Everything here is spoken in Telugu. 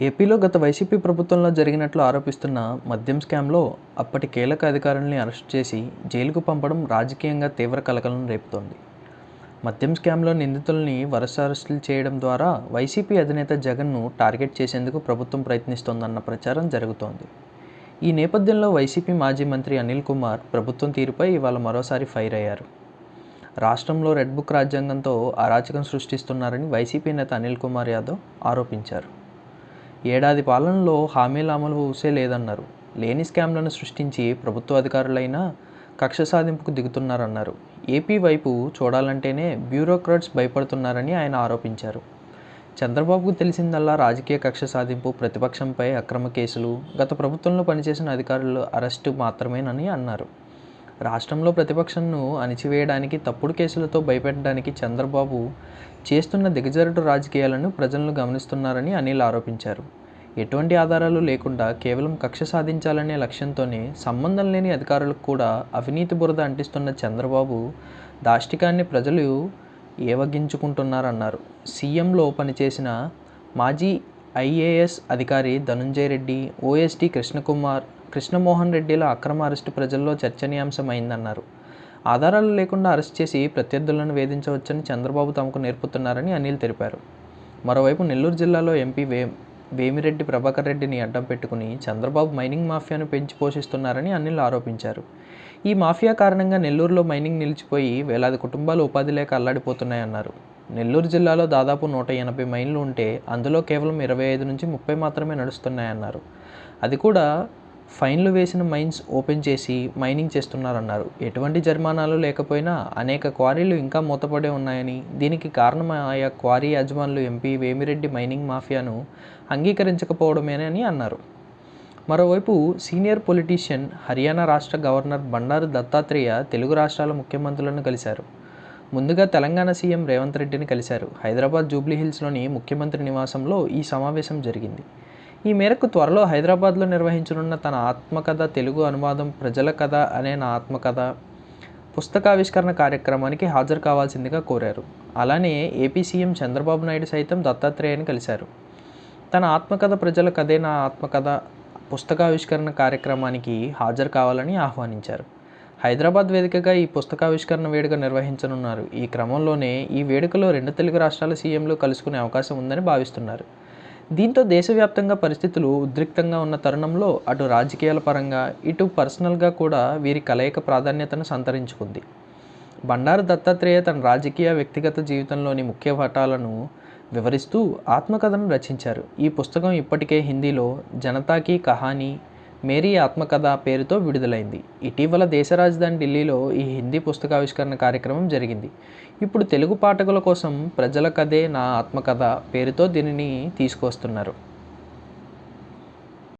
ఏపీలో గత వైసీపీ ప్రభుత్వంలో జరిగినట్లు ఆరోపిస్తున్న మద్యం స్కామ్లో అప్పటి కీలక అధికారుల్ని అరెస్ట్ చేసి జైలుకు పంపడం రాజకీయంగా తీవ్ర కలకలం రేపుతోంది. మద్యం స్కామ్లో నిందితుల్ని వరుస అరెస్టులు చేయడం ద్వారా వైసీపీ అధినేత జగన్ను టార్గెట్ చేసేందుకు ప్రభుత్వం ప్రయత్నిస్తోందన్న ప్రచారం జరుగుతోంది. ఈ నేపథ్యంలో వైసీపీ మాజీ మంత్రి అనిల్ కుమార్ ప్రభుత్వం తీరుపై ఇవాళ మరోసారి ఫైర్ అయ్యారు. రాష్ట్రంలో రెడ్ బుక్ రాజ్యాంగంతో అరాచకం సృష్టిస్తున్నారని వైసీపీ నేత అనిల్ కుమార్ యాదవ్ ఆరోపించారు. ఏడాది పాలనలో హామీల అమలు ఊసే లేదన్నారు. లేని స్కామ్లను సృష్టించి ప్రభుత్వ అధికారులైనా కక్ష సాధింపుకు దిగుతున్నారన్నారు. ఏపీ వైపు చూడాలంటేనే బ్యూరోక్రాట్స్ భయపడుతున్నారని ఆయన ఆరోపించారు. చంద్రబాబుకు తెలిసిందల్లా రాజకీయ కక్ష సాధింపు ప్రతిపక్షంపై అక్రమ కేసులు గత ప్రభుత్వంలో పనిచేసిన అధికారుల అరెస్టు మాత్రమేనని అన్నారు. రాష్ట్రంలో ప్రతిపక్షంను అణిచివేయడానికి తప్పుడు కేసులతో భయపెట్టడానికి చంద్రబాబు చేస్తున్న దిగజారుడు రాజకీయాలను ప్రజలను గమనిస్తున్నారని అనిల్ ఆరోపించారు. ఎటువంటి ఆధారాలు లేకుండా కేవలం కక్ష సాధించాలనే లక్ష్యంతోనే సంబంధం లేని అధికారులకు కూడా అవినీతి బురద అంటిస్తున్న చంద్రబాబు దాష్టికాన్ని ప్రజలు ఏవగించుకుంటున్నారన్నారు. సీఎంలో పనిచేసిన మాజీ ఐఏఎస్ అధికారి ధనుంజయ రెడ్డి ఓఎస్టీ కృష్ణకుమార్ కృష్ణమోహన్ రెడ్డిల అక్రమ అరెస్టు ప్రజల్లో చర్చనీయాంశమైందన్నారు. ఆధారాలు లేకుండా అరెస్ట్ చేసి ప్రత్యర్థులను వేధించవచ్చని చంద్రబాబు తమకు నేర్పుతున్నారని అనిల్ తెలిపారు. మరోవైపు నెల్లూరు జిల్లాలో ఎంపీ వే వేమిరెడ్డి ప్రభాకర్ రెడ్డిని అడ్డం పెట్టుకుని చంద్రబాబు మైనింగ్ మాఫియాను పెంచి పోషిస్తున్నారని అనిల్ ఆరోపించారు. ఈ మాఫియా కారణంగా నెల్లూరులో మైనింగ్ నిలిచిపోయి వేలాది కుటుంబాలు ఉపాధి లేక అల్లాడిపోతున్నాయన్నారు. నెల్లూరు జిల్లాలో దాదాపు నూట ఎనభై మైన్లు ఉంటే అందులో కేవలం ఇరవై ఐదు నుంచి ముప్పై మాత్రమే నడుస్తున్నాయన్నారు. అది కూడా ఫైన్లు వేసిన మైన్స్ ఓపెన్ చేసి మైనింగ్ చేస్తున్నారన్నారు. ఎటువంటి జరిమానాలు లేకపోయినా అనేక క్వారీలు ఇంకా మూతపడే ఉన్నాయని దీనికి కారణం ఆయా క్వారీ యజమానులు ఎంపీ వేమిరెడ్డి మైనింగ్ మాఫియాను అంగీకరించకపోవడమేనని అన్నారు. మరోవైపు సీనియర్ పొలిటీషియన్ హర్యానా రాష్ట్ర గవర్నర్ బండారు దత్తాత్రేయ తెలుగు రాష్ట్రాల ముఖ్యమంత్రులను కలిశారు. ముందుగా తెలంగాణ సీఎం రేవంత్ రెడ్డిని కలిశారు. హైదరాబాద్ జూబ్లీహిల్స్లోని ముఖ్యమంత్రి నివాసంలో ఈ సమావేశం జరిగింది. ఈ మేరకు త్వరలో హైదరాబాద్లో నిర్వహించనున్న తన ఆత్మకథ తెలుగు అనువాదం ప్రజల కథ అనే నా ఆత్మకథ పుస్తకావిష్కరణ కార్యక్రమానికి హాజరు కావాల్సిందిగా కోరారు. అలానే ఏపీ సీఎం చంద్రబాబు నాయుడు సైతం దత్తాత్రేయని కలిశారు. తన ఆత్మకథ ప్రజల కథే నా ఆత్మకథ పుస్తకావిష్కరణ కార్యక్రమానికి హాజరు కావాలని ఆహ్వానించారు. హైదరాబాద్ వేదికగా ఈ పుస్తకావిష్కరణ వేడుక నిర్వహించనున్నారు. ఈ క్రమంలోనే ఈ వేడుకలో రెండు తెలుగు రాష్ట్రాల సీఎంలు కలుసుకునే అవకాశం ఉందని భావిస్తున్నారు. దీంతో దేశవ్యాప్తంగా పరిస్థితులు ఉద్రిక్తంగా ఉన్న తరుణంలో అటు రాజకీయాల పరంగా ఇటు పర్సనల్గా కూడా వీరి కలయిక ప్రాధాన్యతను సంతరించుకుంది. బండారు దత్తాత్రేయ తన రాజకీయ వ్యక్తిగత జీవితంలోని ముఖ్య ఘట్టాలను వివరిస్తూ ఆత్మకథను రచించారు. ఈ పుస్తకం ఇప్పటికే హిందీలో జనతాకి కహానీ మేరీ ఆత్మకథ పేరుతో విడుదలైంది. ఇటీవల దేశ రాజధాని ఢిల్లీలో ఈ హిందీ పుస్తకావిష్కరణ కార్యక్రమం జరిగింది. ఇప్పుడు తెలుగు పాఠకుల కోసం ప్రజల కథే నా ఆత్మకథ పేరుతో దీనిని తీసుకొస్తున్నారు